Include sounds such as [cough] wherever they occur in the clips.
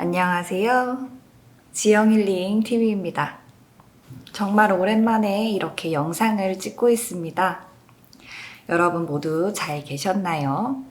안녕하세요. 지영힐링 TV입니다. 정말 오랜만에 이렇게 영상을 찍고 있습니다. 여러분 모두 잘 계셨나요?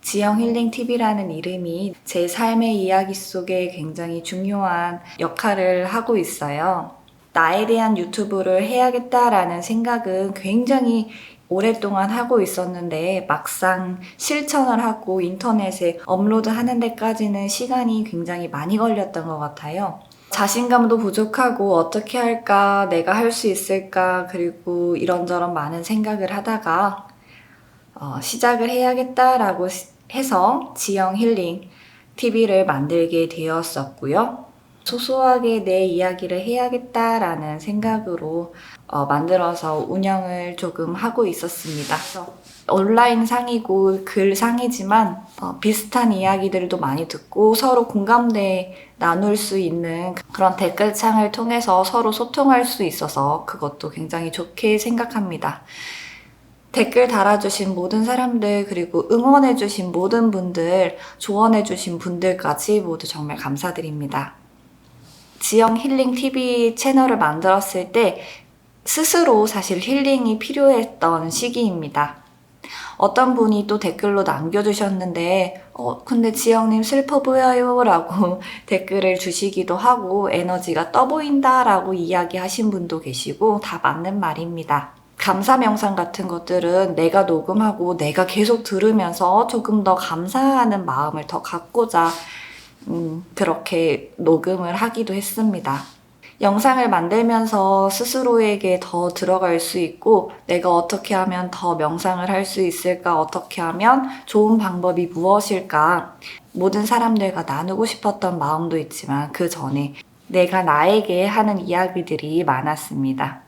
지영힐링 TV라는 이름이 제 삶의 이야기 속에 굉장히 중요한 역할을 하고 있어요. 나에 대한 유튜브를 해야겠다라는 생각은 굉장히 오랫동안 하고 있었는데 막상 실천을 하고 인터넷에 업로드 하는 데까지는 시간이 굉장히 많이 걸렸던 것 같아요. 자신감도 부족하고 어떻게 할까, 내가 할 수 있을까, 그리고 이런저런 많은 생각을 하다가 어, 시작을 해야겠다라고 시- 해서 지영 힐링 TV를 만들게 되었었고요. 소소하게 내 이야기를 해야겠다라는 생각으로 어, 만들어서 운영을 조금 하고 있었습니다. 온라인 상이고 글 상이지만 어, 비슷한 이야기들도 많이 듣고 서로 공감대 나눌 수 있는 그런 댓글창을 통해서 서로 소통할 수 있어서 그것도 굉장히 좋게 생각합니다. 댓글 달아주신 모든 사람들, 그리고 응원해주신 모든 분들, 조언해주신 분들까지 모두 정말 감사드립니다. 지영 힐링 TV 채널을 만들었을 때 스스로 사실 힐링이 필요했던 시기입니다. 어떤 분이 또 댓글로 남겨주셨는데, 어, 근데 지영님 슬퍼 보여요. [laughs] 라고 [laughs] 댓글을 주시기도 하고, 에너지가 떠 보인다. 라고 이야기하신 분도 계시고, 다 맞는 말입니다. 감사 명상 같은 것들은 내가 녹음하고 내가 계속 들으면서 조금 더 감사하는 마음을 더 갖고자 음, 그렇게 녹음을 하기도 했습니다. 영상을 만들면서 스스로에게 더 들어갈 수 있고 내가 어떻게 하면 더 명상을 할 수 있을까? 어떻게 하면 좋은 방법이 무엇일까? 모든 사람들과 나누고 싶었던 마음도 있지만 그 전에 내가 나에게 하는 이야기들이 많았습니다.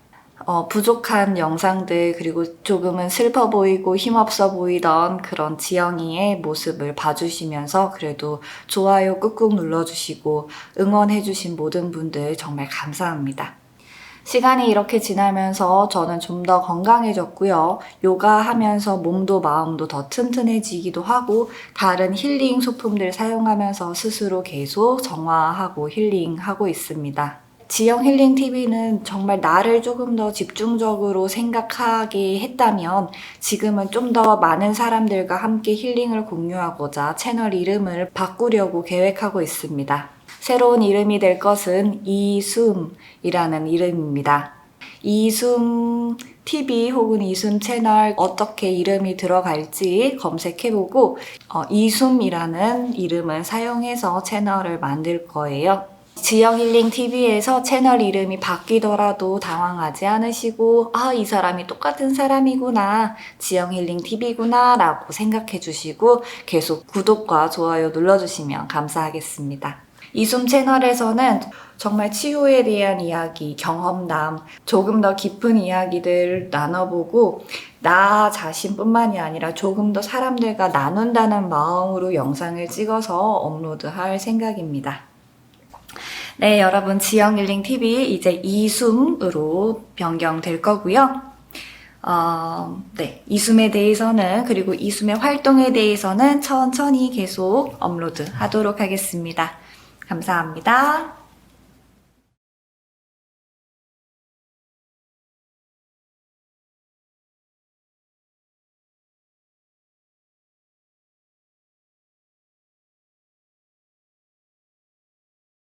어, 부족한 영상들 그리고 조금은 슬퍼 보이고 힘없어 보이던 그런 지영이의 모습을 봐주시면서 그래도 좋아요 꾹꾹 눌러주시고 응원해주신 모든 분들 정말 감사합니다. 시간이 이렇게 지나면서 저는 좀 더 건강해졌고요. 요가 하면서 몸도 마음도 더 튼튼해지기도 하고 다른 힐링 소품들 사용하면서 스스로 계속 정화하고 힐링하고 있습니다. 지영 힐링 TV는 정말 나를 조금 더 집중적으로 생각하게 했다면 지금은 좀 더 많은 사람들과 함께 힐링을 공유하고자 채널 이름을 바꾸려고 계획하고 있습니다. 새로운 이름이 될 것은 이숨이라는 이름입니다. 이숨 TV 혹은 이숨 채널 어떻게 이름이 들어갈지 검색해보고 어, 이숨이라는 이름을 사용해서 채널을 만들 거예요. 지영 힐링 TV에서 채널 이름이 바뀌더라도 당황하지 않으시고, 아, 이 사람이 똑같은 사람이구나. 지영 힐링 TV구나. 라고 생각해 주시고, 계속 구독과 좋아요 눌러주시면 감사하겠습니다. 이숨 채널에서는 정말 치유에 대한 이야기, 경험담, 조금 더 깊은 이야기들 나눠보고, 나 자신뿐만이 아니라 조금 더 사람들과 나눈다는 마음으로 영상을 찍어서 업로드할 생각입니다. 네, 여러분, 지영일링 TV 이제 이숨으로 변경될 거고요. 어, 네, 이숨에 대해서는 그리고 이숨의 활동에 대해서는 천천히 계속 업로드 하도록 하겠습니다. 감사합니다.